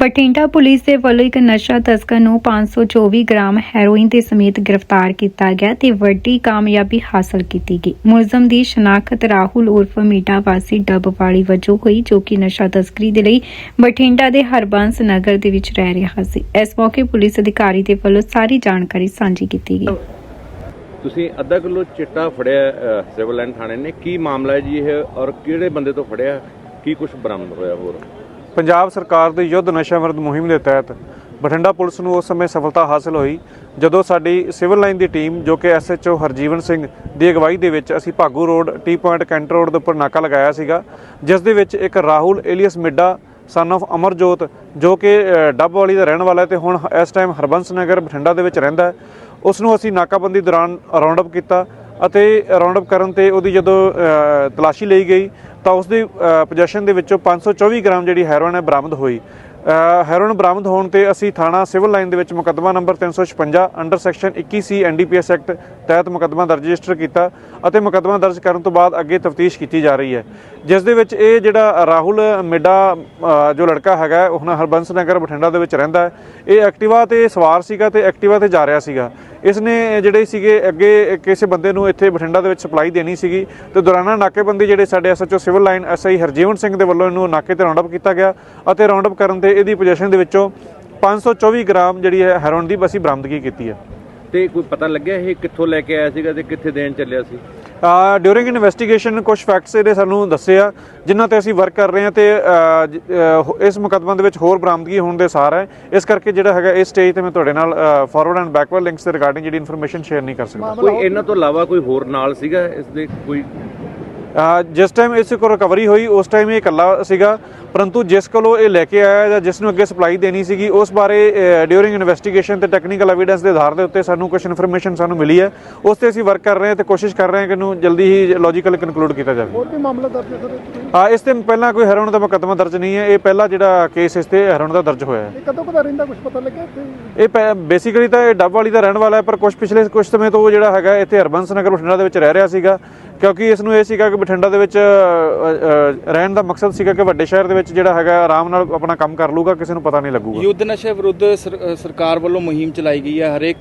Bathinda police ਦੇ ਵੱਲੋਂ ਇੱਕ ਨਸ਼ਾ ਤਸਕਰ ਨੂੰ 524 ਗ੍ਰਾਮ ਹੈਰੋਇਨ ਦੇ ਸਮੇਤ ਗ੍ਰਿਫਤਾਰ ਕੀਤਾ ਗਿਆ ਤੇ ਵੱਡੀ ਕਾਮਯਾਬੀ ਹਾਸਲ ਕੀਤੀ ਗਈ। ਮੁਲਜ਼ਮ ਦੀ ਸ਼ਨਾਖਤ ਰਾਹੁਲ ਉਰਫ ਮੀਟਾ ਵਾਸੀ ਡੱਬਵਾਲੀ ਵਜੋਂ ਹੋਈ, ਜੋ ਕਿ ਨਸ਼ਾ ਤਸਕਰੀ ਦੇ ਲਈ ਬਠਿੰਡਾ ਦੇ ਹਰਬੰਸ ਨਗਰ ਦੇ ਵਿੱਚ ਰਹਿ ਰਿਹਾ ਸੀ। ਇਸ ਮੌਕੇ ਪੁਲਿਸ ਅਧਿਕਾਰੀ ਦੇ ਵੱਲੋਂ ਸਾਰੀ ਜਾਣਕਾਰੀ ਸਾਂਝੀ ਕੀਤੀ ਗਈ। ਤੁਸੀਂ ਅੱਧਾ ਕਿਲੋ ਚਿੱਟਾ ਫੜਿਆ ਸਿਵਲ ਲਾਈਨ ਥਾਣੇ ਨੇ। ਕੀ ਮਾਮਲਾ ਹੈ ਜੀ ਇਹ ਔਰ ਕਿਹੜੇ ਬੰਦੇ ਤੋਂ ਫੜਿਆ? ਕੀ ਕੁਝ ਬਰਾਮਦ ਹੋਇਆ ਹੋਰ? ਪੰਜਾਬ ਸਰਕਾਰ ਦੀ ਯੁੱਧ ਨਸ਼ਾ ਵਿਰੁੱਧ ਮੁਹਿੰਮ ਦੇ ਤਹਿਤ ਬਠਿੰਡਾ ਪੁਲਿਸ ਨੂੰ ਉਸ ਸਮੇਂ ਸਫਲਤਾ ਹਾਸਲ ਹੋਈ ਜਦੋਂ ਸਾਡੀ ਸਿਵਲ ਲਾਈਨ ਦੀ ਟੀਮ ਜੋ ਕਿ ਐਸਐਚਓ ਹਰਜੀਵਨ ਸਿੰਘ ਦੀ ਅਗਵਾਈ ਦੇ ਵਿੱਚ ਅਸੀਂ Bhagu road T point Cantt road ਦੇ ਉੱਪਰ ਨਾਕਾ ਲਗਾਇਆ ਸੀਗਾ ਜਿਸ ਦੇ ਵਿੱਚ ਇੱਕ Rahul alias Midda son of Amarjot ਜੋ ਕਿ ਅ, ਡੱਬ ਵਾਲੀ ਦਾ ਰਹਿਣ ਵਾਲਾ ਹੈ ਤੇ ਹੁਣ ਇਸ ਟਾਈਮ ਹਰਬੰਸ ਨਗਰ ਬਠਿੰਡਾ ਦੇ ਵਿੱਚ ਰਹਿੰਦਾ ਹੈ ਉਸ ਨੂੰ ਅਸੀਂ ਨਾਕਾਬੰਦੀ ਦੌਰਾਨ ਰਾਉਂਡ ਅਪ ਕੀਤਾ। ਅਤੇ ਰਾਉਂਡ ਅਪ ਕਰਨ ਤੇ ਉਹਦੀ ਜਦੋਂ ਤਲਾਸ਼ੀ ਲਈ ਗਈ, ਤਾਂ ਉਸ ਦੀ ਪੋਜੀਸ਼ਨ ਦੇ ਵਿੱਚੋਂ 524 ਗ੍ਰਾਮ ਜਿਹੜੀ ਹੈਰੋਇਨ ਹੈ ਬਰਾਮਦ ਹੋਈ। ਹੈਰੋਇਨ ਬਰਾਮਦ ਹੋਣ ਤੇ ਅਸੀਂ ਥਾਣਾ ਸਿਵਲ ਲਾਈਨ ਦੇ ਵਿੱਚ ਮੁਕੱਦਮਾ number 356 under section 21 C NDPS act ਤਹਿਤ ਮੁਕੱਦਮਾ ਦਰਜ ਰਜਿਸਟਰ ਕੀਤਾ ਅਤੇ ਮੁਕੱਦਮਾ ਦਰਜ ਕਰਨ ਤੋਂ ਬਾਅਦ ਅੱਗੇ ਤਫਤੀਸ਼ ਕੀਤੀ ਜਾ ਰਹੀ ਹੈ। ਜਿਸ ਦੇ ਵਿੱਚ ਇਹ ਜਿਹੜਾ ਰਾਹੁਲ ਮਿੱਡਾ ਜੋ ਲੜਕਾ ਹੈਗਾ ਉਹ ਹੁਣ ਹਰਬੰਸ ਨਗਰ ਬਠਿੰਡਾ ਦੇ ਵਿੱਚ ਰਹਿੰਦਾ ਹੈ। ਇਹ ਐਕਟਿਵਾ ਤੇ ਸਵਾਰ ਸੀਗਾ ਤੇ ਐਕਟਿਵਾ ਤੇ ਜਾ ਰਿਹਾ ਸੀਗਾ। ਇਸ ਨੇ ਜਿਹੜੇ ਸੀਗੇ ਅੱਗੇ ਕਿਸੇ ਬੰਦੇ ਨੂੰ ਇੱਥੇ ਬਠਿੰਡਾ ਦੇ ਵਿੱਚ ਸਪਲਾਈ ਦੇਣੀ ਸੀਗੀ ਤੇ ਦੌਰਾਨਾ ਨਾਕੇਬੰਦੀ ਜਿਹੜੇ ਸਾਡੇ SHO civil line SI Harjeevan Singh ਦੇ ਵੱਲੋਂ ਇਹਨੂੰ ਨਾਕੇ ਤੇ ਰਾਉਂਡ ਅਪ ਕੀਤਾ ਗਿਆ ਅਤੇ ਰਾਉਂਡ ਅਪ ਕਰਨ ਤੇ ਇਹਦੀ ਪੋਜੀਸ਼ਨ ਦੇ ਵਿੱਚੋਂ 524 ਗ੍ਰਾਮ ਜਿਹੜੀ ਹੈ ਹੈਰੋਇਨ ਦੀ ਅਸੀਂ ਬਰਾਮਦਗੀ ਕੀਤੀ ਹੈ। ਤੇ ਕੋਈ ਪਤਾ ਲੱਗਿਆ ਇਹ ਕਿੱਥੋਂ ਲੈ ਕੇ ਆਇਆ ਸੀਗਾ ਤੇ ਕਿੱਥੇ ਦੇਣ ਚੱਲਿਆ ਸੀ? ਡਿਊਰਿੰਗ ਇਨਵੈਸਟੀਗੇਸ਼ਨ ਕੁਝ ਫੈਕਟਸ ਇਹਦੇ ਸਾਨੂੰ ਦੱਸਿਆ ਆ, ਜਿਨ੍ਹਾਂ ਤੇ ਅਸੀਂ ਵਰਕ ਕਰ ਰਹੇ ਹਾਂ ਤੇ ਇਸ ਮੁਕੱਦਮਾ ਦੇ ਵਿੱਚ ਹੋਰ ਬਰਾਮਦਗੀ ਹੋਣ ਦੇ ਸਾਰ ਹੈ। ਇਸ ਕਰਕੇ ਜਿਹੜਾ ਹੈਗਾ, ਇਸ ਸਟੇਜ ਤੇ ਮੈਂ ਤੁਹਾਡੇ ਨਾਲ ਫਾਰਵਰਡ ਐਂਡ ਬੈਕਵਰਡ ਲਿੰਕਸ ਦੇ ਰਿਗਾਰਡਿੰਗ ਜਿਹੜੀ ਇਨਫੋਰਮੇਸ਼ਨ ਸ਼ੇਅਰ ਨਹੀਂ ਕਰ ਸਕਦਾ। ਕੋਈ ਇਹਨਾਂ ਤੋਂ ਇਲਾਵਾ ਕੋਈ ਹੋਰ ਨਾਲ ਸੀਗਾ ਇਸ ਦੇ, ਕੋਈ ਜਿਸ ਟਾਈਮ ਇਸ ਕੋਲ ਰਿਕਵਰੀ ਹੋਈ ਉਸ ਟਾਈਮ ਇਹ ਇਕੱਲਾ ਸੀਗਾ। ਪਰੰਤੂ ਜਿਸ ਕੋਲੋਂ ਇਹ ਲੈ ਕੇ ਆਇਆ ਜਾਂ ਜਿਸ ਨੂੰ ਅੱਗੇ ਸਪਲਾਈ ਦੇਣੀ ਸੀਗੀ ਉਸ ਬਾਰੇ ਡਿਊਰਿੰਗ ਇਨਵੈਸਟੀਗੇਸ਼ਨ ਤੇ ਟੈਕਨੀਕਲ ਐਵੀਡੈਂਸ ਦੇ ਆਧਾਰ ਦੇ ਉੱਤੇ ਸਾਨੂੰ ਕੁਝ ਇਨਫੋਰਮੇਸ਼ਨ ਸਾਨੂੰ ਮਿਲੀ ਹੈ। ਉਸ ਤੇ ਅਸੀਂ ਵਰਕ ਕਰ ਰਹੇ ਹਾਂ ਤੇ ਕੋਸ਼ਿਸ਼ ਕਰ ਰਹੇ ਹਾਂ ਕਿ ਇਹਨੂੰ ਜਲਦੀ ਹੀ ਲੌਜੀਕਲ ਕਨਕਲੂਡ ਕੀਤਾ ਜਾਵੇ। ਹੋਰ ਵੀ ਮਾਮਲਾ ਦਰਜ ਹੈ? ਹਾਂ ਇਸ ਤੇ ਪਹਿਲਾਂ ਕੋਈ ਹੈਰੋਨ ਦਾ ਮੁਕੱਦਮਾ ਦਰਜ ਨਹੀਂ ਹੈ। ਇਹ ਪਹਿਲਾ ਜਿਹੜਾ ਕੇਸ ਇਸ ਤੇ ਹੈਰੋਨ ਦਾ ਦਰਜ ਹੋਇਆ ਹੈ। ਇਹ ਕਦੋਂ ਕਦਾ ਰਹਿੰਦਾ ਕੁਝ ਪਤਾ ਲੱਗਿਆ ਇਹ ਬੇਸਿਕਲੀ ਤਾਂ ਇਹ ਡੱਬ ਵਾਲੀ ਦਾ ਰਹਿਣ ਵਾਲਾ ਹੈ ਪਰ ਕੁਝ ਪਿਛਲੇ ਕੁਝ ਸਮੇਂ ਤੋਂ ਉਹ ਜਿਹੜਾ ਹੈਗਾ ਇੱਥੇ ਹਰਬੰਸ ਨਗਰ ਬਠਿੰਡਾ ਦੇ ਵਿੱਚ ਰਹਿ ਰਿਹਾ ਸੀਗਾ। ਕਿਉਂਕਿ ਇਸ ਨੂੰ ਇਹ ਸੀਗਾ ਕਿ ਬਠਿੰਡਾ ਦੇ ਵਿੱਚ ਰਹਿਣ ਦਾ ਮਕਸਦ ਸੀਗਾ ਕਿ ਵੱਡੇ ਸ਼ਹਿਰ ਦੇ ਵਿੱਚ ਜਿਹੜਾ ਹੈਗਾ ਆਰਾਮ ਨਾਲ ਆਪਣਾ ਕੰਮ ਕਰ ਲੂਗਾ ਕਿਸੇ ਨੂੰ ਪਤਾ ਨਹੀਂ ਲੱਗੂਗਾ। ਯੁੱਧ ਨਸ਼ੇ ਵਿਰੁੱਧ ਸਰ- ਸਰਕਾਰ ਵੱਲੋਂ ਮੁਹਿੰਮ ਚਲਾਈ ਗਈ ਹੈ, ਹਰੇਕ